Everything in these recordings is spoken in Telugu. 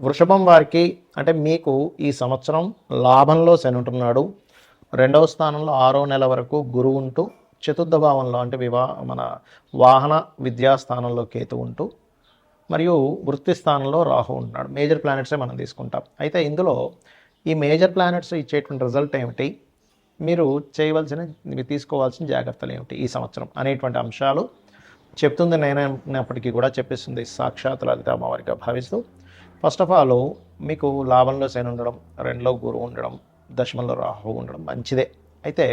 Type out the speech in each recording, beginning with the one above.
వృషభం వారికి అంటే మీకు ఈ సంవత్సరం లాభంలో శని ఉంటున్నాడు. రెండవ స్థానంలో ఆరో నెల వరకు గురువు ఉంటూ చతుర్థ భావంలో అంటే వివా మన వాహన విద్యా స్థానంలో కేతు ఉంటూ మరియు వృత్తి స్థానంలో రాహు ఉంటున్నాడు మేజర్ ప్లానెట్సే మనం తీసుకుంటాం. అయితే ఇందులో ఈ మేజర్ ప్లానెట్స్ ఇచ్చేటువంటి రిజల్ట్ ఏమిటి? మీరు చేయవలసిన మీరు తీసుకోవాల్సిన జాగ్రత్తలు ఏమిటి ఈ సంవత్సరం అనేటువంటి అంశాలు చెప్తుంది నేనైనప్పటికీ కూడా చెప్పిస్తుంది సాక్షాత్ లలిత అమ్మవారిగా భావిస్తూ. ఫస్ట్ ఆఫ్ ఆల్ మీకు లాభంలో శని ఉండడం రెండులో గురువు ఉండడం దశమంలో రాహువు ఉండడం మంచిదే. అయితే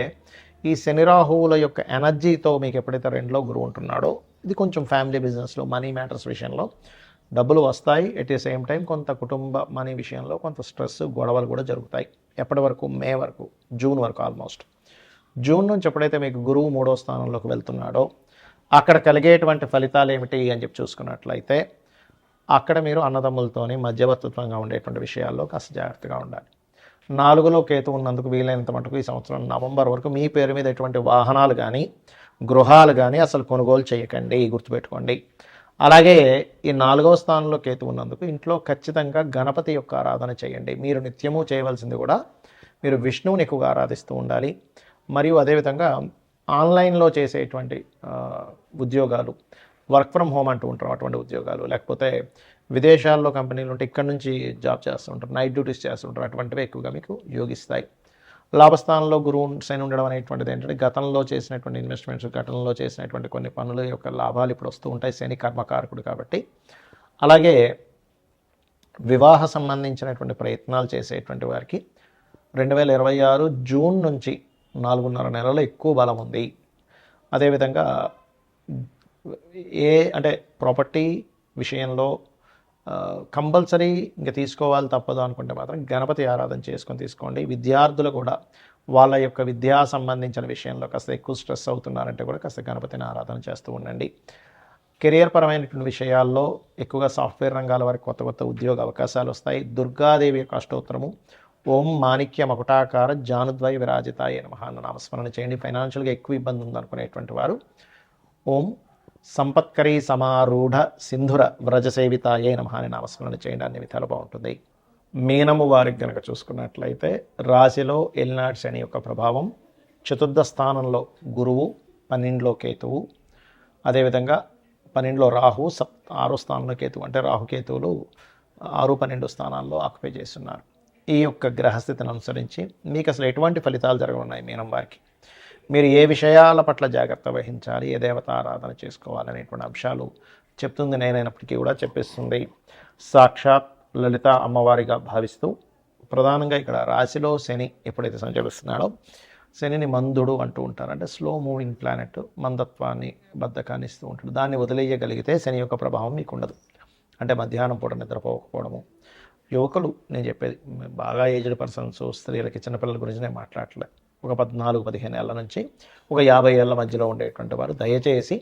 ఈ శని రాహువుల యొక్క ఎనర్జీతో మీకు ఎప్పుడైతే రెండులో గురువు ఉంటున్నాడో ఇది కొంచెం ఫ్యామిలీ బిజినెస్లో మనీ మ్యాటర్స్ విషయంలో డబ్బులు వస్తాయి. ఎట్ ది సేమ్ టైం కొంత కుటుంబ మనీ విషయంలో కొంత స్ట్రెస్ గొడవలు కూడా జరుగుతాయి. ఎప్పటి వరకు? మే వరకు జూన్ వరకు ఆల్మోస్ట్ జూన్ నుంచి ఎప్పుడైతే మీకు గురువు మూడో స్థానంలోకి వెళ్తున్నాడో అక్కడ కలిగేటువంటి ఫలితాలు ఏమిటి అని చెప్పి చూసుకున్నట్లయితే అక్కడ మీరు అన్నదమ్ములతోని మధ్యవర్తిత్వంగా ఉండేటువంటి విషయాల్లో కాస్త జాగ్రత్తగా ఉండాలి. నాలుగులో కేతు ఉన్నందుకు వీలైనంత మటుకు ఈ సంవత్సరం నవంబర్ వరకు మీ పేరు మీద ఎటువంటి వాహనాలు కానీ గృహాలు కానీ అసలు కొనుగోలు చేయకండి గుర్తుపెట్టుకోండి. అలాగే ఈ నాలుగవ స్థానంలో కేతు ఉన్నందుకు ఇంట్లో ఖచ్చితంగా గణపతి యొక్క ఆరాధన చేయండి. మీరు నిత్యము చేయవలసింది కూడా మీరు విష్ణువుని ఎక్కువగా ఆరాధిస్తూ ఉండాలి. మరియు అదేవిధంగా ఆన్లైన్లో చేసేటువంటి ఉద్యోగాలు వర్క్ ఫ్రమ్ హోమ్ అంటూ ఉంటారు అటువంటి ఉద్యోగాలు. లేకపోతే విదేశాల్లో కంపెనీలు ఉంటే ఇక్కడ నుంచి జాబ్ చేస్తుంటారు నైట్ డ్యూటీస్ చేస్తుంటారు అటువంటివి ఎక్కువగా మీకు యోగిస్తాయి. లాభస్థానంలో గురువు శని ఉండడం అనేటువంటిది ఏంటంటే గతంలో చేసినటువంటి ఇన్వెస్ట్మెంట్స్ గతంలో చేసినటువంటి కొన్ని పనుల యొక్క లాభాలు ఇప్పుడు వస్తూ ఉంటాయి శని కర్మకారకుడు కాబట్టి. అలాగే వివాహ సంబంధించినటువంటి ప్రయత్నాలు చేసేటువంటి వారికి రెండు వేల ఇరవై ఆరు జూన్ నుంచి నాలుగున్నర నెలలో ఎక్కువ బలం ఉంది. అదేవిధంగా ఏ అంటే ప్రాపర్టీ విషయంలో కంపల్సరీ ఇంకా తీసుకోవాలి తప్పదు అనుకుంటే మాత్రం గణపతి ఆరాధన చేసుకొని తీసుకోండి. విద్యార్థులు కూడా వాళ్ళ యొక్క విద్యా సంబంధించిన విషయంలో కాస్త ఎక్కువ స్ట్రెస్ అవుతున్నారంటే కూడా కాస్త గణపతిని ఆరాధన చేస్తూ ఉండండి. కెరియర్ పరమైనటువంటి విషయాల్లో ఎక్కువగా సాఫ్ట్వేర్ రంగాల వారికి కొత్త కొత్త ఉద్యోగ అవకాశాలు వస్తాయి. దుర్గాదేవి యొక్క అష్టోత్తరము ఓం మాణిక్య మకుటాకార జానుద్వయ విరాజితాయ నమః అన్న నామస్మరణ చేయండి. ఫైనాన్షియల్గా ఎక్కువ ఇబ్బంది ఉందనుకునేటువంటి వారు ఓం సంపత్కరీ సమారూఢ సింధుర వ్రజసేవితాయే నమః అని నామస్మరణ చేయండి. అన్ని విధాలు బాగుంటుంది. మీనము వారికి కనుక చూసుకున్నట్లయితే రాశిలో ఎల్నాడు శని యొక్క ప్రభావం చతుర్థ స్థానంలో గురువు పన్నెండులో కేతువు. అదేవిధంగా పన్నెండులో రాహు సప్ ఆరో స్థానంలో కేతువు అంటే రాహుకేతువులు ఆరు పన్నెండు స్థానాల్లో ఆక్యుపై చేస్తున్నారు. ఈ యొక్క గ్రహస్థితిని అనుసరించి మీకు అసలు ఎటువంటి ఫలితాలు జరగనున్నాయి మీనం వారికి? మీరు ఏ విషయాల పట్ల జాగ్రత్త వహించాలి ఏ దేవత ఆరాధన చేసుకోవాలనేటువంటి అంశాలు చెప్తుంది నేనైనప్పటికీ కూడా చెప్పిస్తుంది. సాక్షాత్ లలిత అమ్మవారిగా భావిస్తూ ప్రధానంగా ఇక్కడ రాశిలో శని ఎప్పుడైతే సంచరిస్తున్నాడో శనిని మందుడు అంటూ ఉంటారు. అంటే స్లో మూవింగ్ ప్లానెట్ మందత్వాన్ని బద్ధకాన్ని ఇస్తూ ఉంటాడు. దాన్ని వదిలేయగలిగితే శని యొక్క ప్రభావం మీకు ఉండదు. అంటే మధ్యాహ్నం పూట నిద్రపోకపోవడము. యువకులు నేను చెప్పేది బాగా ఏజ్డ్ పర్సన్స్ స్త్రీలకి చిన్నపిల్లల గురించి నేను మాట్లాడలే ఒక పద్నాలుగు పదిహేను ఏళ్ళ నుంచి ఒక యాభై ఏళ్ళ మధ్యలో ఉండేటువంటి వారు. దయచేసి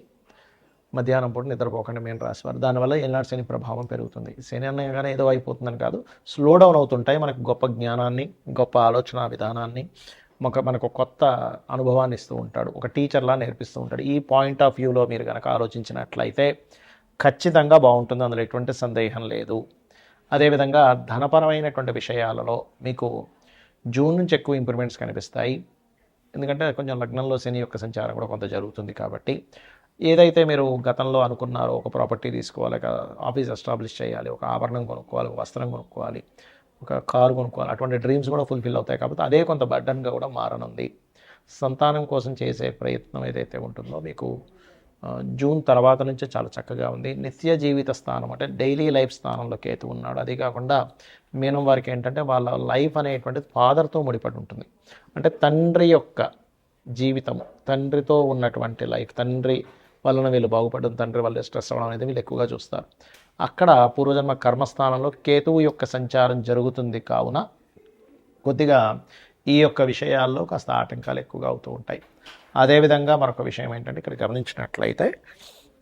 మధ్యాహ్నం పూట నిద్రపోకండి మేము రాసేవారు దానివల్ల ఏనాడు శని ప్రభావం పెరుగుతుంది. శని అనగానే ఏదో అయిపోతుందని కాదు స్లో డౌన్ అవుతుంటాయి మనకు గొప్ప జ్ఞానాన్ని గొప్ప ఆలోచన విధానాన్ని ఒక మనకు కొత్త అనుభవాన్ని ఇస్తూ ఉంటాడు ఒక టీచర్లా నేర్పిస్తూ ఉంటాడు. ఈ పాయింట్ ఆఫ్ వ్యూలో మీరు కనుక ఆలోచించినట్లయితే ఖచ్చితంగా బాగుంటుంది. అందులో ఎటువంటి సందేహం లేదు. అదేవిధంగా ధనపరమైనటువంటి విషయాలలో మీకు జూన్ నుంచి ఎక్కువ ఇంప్రూవ్మెంట్స్ కనిపిస్తాయి. ఎందుకంటే కొంచెం లగ్నంలో శని యొక్క సంచారం కూడా కొంత జరుగుతుంది కాబట్టి ఏదైతే మీరు గతంలో అనుకున్నారో ఒక ప్రాపర్టీ తీసుకోవాలి ఒక ఆఫీస్ ఎస్టాబ్లిష్ చేయాలి ఒక ఆభరణం కొనుక్కోవాలి ఒక వస్త్రం కొనుక్కోవాలి ఒక కారు కొనుక్కోవాలి అటువంటి డ్రీమ్స్ కూడా ఫుల్ఫిల్ అవుతాయి కాబట్టి అదే కొంత బర్డన్గా కూడా మారనుంది. సంతానం కోసం చేసే ప్రయత్నం ఏదైతే ఉంటుందో మీకు జూన్ తర్వాత నుంచే చాలా చక్కగా ఉంది. నిత్య జీవిత స్థానం అంటే డైలీ లైఫ్ స్థానంలో కేతు ఉన్నాడు. అది కాకుండా మీనం వారికి ఏంటంటే వాళ్ళ లైఫ్ అనేటువంటిది ఫాదర్తో ముడిపడి ఉంటుంది. అంటే తండ్రి యొక్క జీవితం తండ్రితో ఉన్నటువంటి లైఫ్ తండ్రి వలన వీళ్ళు బాగుపడడం తండ్రి వల్ల స్ట్రెస్ అవ్వడం అనేది వీళ్ళు ఎక్కువగా చూస్తారు. అక్కడ పూర్వజన్మ కర్మస్థానంలో కేతువు యొక్క సంచారం జరుగుతుంది కావున కొద్దిగా ఈ యొక్క విషయాల్లో కాస్త ఆటంకాలు ఎక్కువగా అవుతూ ఉంటాయి. అదేవిధంగా మరొక విషయం ఏంటంటే ఇక్కడ గమనించినట్లయితే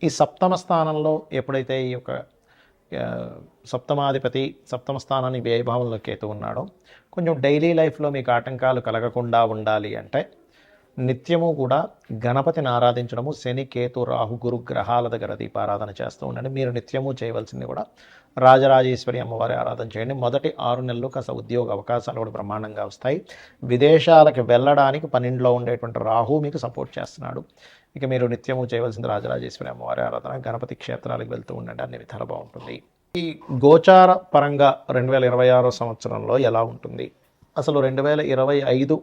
ఈ సప్తమ స్థానంలో ఎప్పుడైతే ఈ యొక్క సప్తమాధిపతి సప్తమ స్థానాన్ని వ్యయభావంలో కేతు ఉన్నాడో కొంచెం డైలీ లైఫ్లో మీకు ఆటంకాలు కలగకుండా ఉండాలి అంటే నిత్యము కూడా గణపతిని ఆరాధించడము శని కేతు రాహు గురు గ్రహాల దగ్గర దీపారాధన చేస్తూ ఉండండి. మీరు నిత్యము చేయవలసింది కూడా రాజరాజేశ్వరి అమ్మవారి ఆరాధన చేయండి. మొదటి ఆరు నెలలు కాస్త ఉద్యోగ అవకాశాలు కూడా బ్రహ్మాండంగా వస్తాయి. విదేశాలకు వెళ్ళడానికి పన్నెండులో ఉండేటువంటి రాహు మీకు సపోర్ట్ చేస్తున్నాడు. ఇక మీరు నిత్యము చేయవలసింది రాజరాజేశ్వరి అమ్మవారి ఆరాధన. గణపతి క్షేత్రాలకు వెళ్తూ ఉండండి. అన్ని విధాలు బాగుంటుంది. ఈ గోచార పరంగా రెండు వేల ఇరవై ఆరో సంవత్సరంలో ఎలా ఉంటుంది? అసలు రెండు వేల ఇరవై ఐదు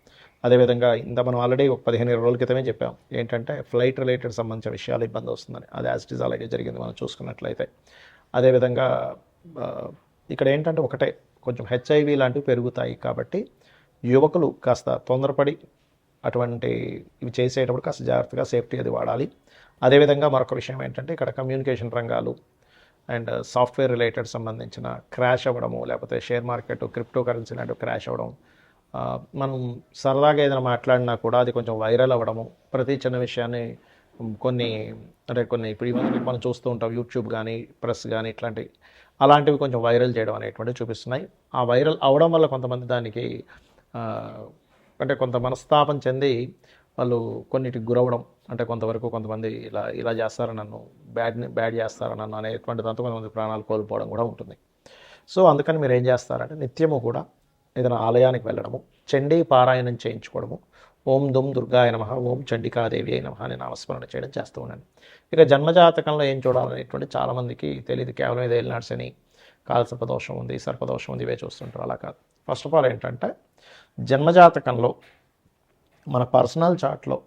అదేవిధంగా ఇంత మనం ఆల్రెడీ ఒక పదిహేను ఇరవై రోజుల క్రితమే చెప్పాం. ఏంటంటే ఫ్లైట్ రిలేటెడ్ సంబంధించిన విషయాలు ఇబ్బంది వస్తుందని. అది యాజ్ అలాగే జరిగింది మనం చూసుకున్నట్లయితే. అదేవిధంగా ఇక్కడ ఏంటంటే ఒకటే కొంచెం హెచ్ఐవి లాంటివి పెరుగుతాయి కాబట్టి యువకులు కాస్త తొందరపడి అటువంటి ఇవి చేసేటప్పుడు కాస్త జాగ్రత్తగా సేఫ్టీ అది వాడాలి. అదేవిధంగా మరొక విషయం ఏంటంటే ఇక్కడ కమ్యూనికేషన్ రంగాలు అండ్ సాఫ్ట్వేర్ రిలేటెడ్ సంబంధించిన క్రాష్ అవ్వడము లేకపోతే షేర్ మార్కెట్ క్రిప్టో కరెన్సీ లాంటివి క్రాష్ అవ్వడం మనం సరదాగా ఏదైనా మాట్లాడినా కూడా అది కొంచెం వైరల్ అవ్వడము ప్రతి చిన్న విషయాన్ని కొన్ని అంటే కొన్ని ఇప్పుడు ఈ మధ్య మనం చూస్తూ ఉంటాం యూట్యూబ్ కానీ ప్రెస్ కానీ ఇట్లాంటి అలాంటివి కొంచెం వైరల్ చేయడం అనేటువంటివి చూపిస్తున్నాయి. ఆ వైరల్ అవడం వల్ల కొంతమంది దానికి అంటే కొంత మనస్తాపం చెంది వాళ్ళు కొన్నిటికి గురవడం అంటే కొంతవరకు కొంతమంది ఇలా ఇలా చేస్తారు నన్ను బ్యాడ్ బ్యాడ్ చేస్తారు నన్ను అనేటువంటి దాంతో కొంతమంది ప్రాణాలు కోల్పోవడం కూడా ఉంటుంది. సో అందుకని మీరు ఏం చేస్తారంటే నిత్యము కూడా ఏదైనా ఆలయానికి వెళ్ళడము చండీ పారాయణం చేయించుకోవడము ఓం దుమ్ దుర్గాయ నమ ఓం చండికాదేవి అయిన అని నామస్మరణ చేయడం చేస్తూ ఉన్నాను ఇక జన్మజాతకంలో ఏం చూడాలనేటువంటి చాలామందికి తెలియదు కేవలం ఇది ఏలినాడు అని కాలసర్పదోషం ఉంది సర్పదోషం ఉంది ఇవే చూస్తుంటారు. అలా కాదు. ఫస్ట్ ఆఫ్ ఆల్ ఏంటంటే జన్మజాతకంలో మన పర్సనల్ చార్ట్లో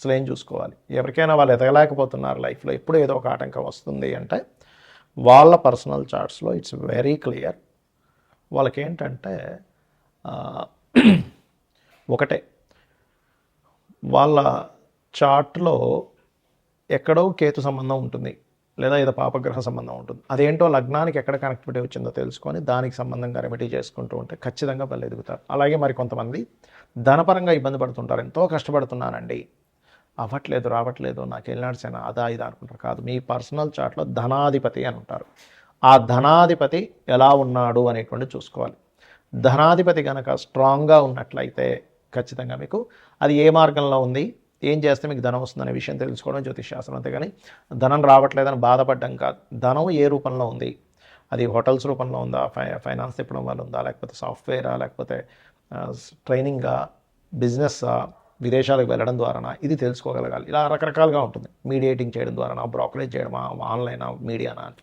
అసలు ఏం చూసుకోవాలి? ఎవరికైనా వాళ్ళు ఎదగలేకపోతున్నారు లైఫ్లో. ఎప్పుడు ఏదో ఒక ఆటంకం వస్తుంది అంటే వాళ్ళ పర్సనల్ చార్ట్స్లో ఇట్స్ వెరీ క్లియర్. వాళ్ళకి ఏంటంటే ఒకటే. వాళ్ళ చార్ట్లో ఎక్కడో కేతు సంబంధం ఉంటుంది. లేదా ఏదో పాపగ్రహ సంబంధం ఉంటుంది. అదేంటో లగ్నానికి ఎక్కడ కనెక్టివిటీ వచ్చిందో తెలుసుకొని దానికి సంబంధంగా రెమెడీ చేసుకుంటూ ఉంటే ఖచ్చితంగా వాళ్ళు ఎదుగుతారు. అలాగే మరి కొంతమంది ధనపరంగా ఇబ్బంది పడుతుంటారు. ఎంతో కష్టపడుతున్నానండి. అవ్వట్లేదు రావట్లేదు నాకు వెళ్ళినాడు సేనా అదా ఇది అనుకుంటారు. కాదు మీ పర్సనల్ చార్ట్లో ధనాధిపతి అని ఉంటారు. ఆ ధనాధిపతి ఎలా ఉన్నాడు అనేటువంటి చూసుకోవాలి. ధనాధిపతి కనుక స్ట్రాంగ్గా ఉన్నట్లయితే ఖచ్చితంగా మీకు అది ఏ మార్గంలో ఉంది ఏం చేస్తే మీకు ధనం వస్తుందనే విషయం తెలుసుకోవడం జ్యోతిష్ శాస్త్రం అంతేగాని ధనం రావట్లేదని బాధపడడం కాదు. ధనం ఏ రూపంలో ఉంది? అది హోటల్స్ రూపంలో ఉందా? ఫై ఫైనాన్స్ తిప్పడం వల్ల ఉందా? లేకపోతే సాఫ్ట్వేరా? లేకపోతే ట్రైనింగా? బిజినెస్సా? విదేశాలకు వెళ్ళడం ద్వారానా? ఇది తెలుసుకోగలగాలి. ఇలా రకరకాలుగా ఉంటుంది. మీడియేటింగ్ చేయడం ద్వారానా? బ్రోకరేజ్ చేయడమా? ఆన్లైనా? మీడియానా? అని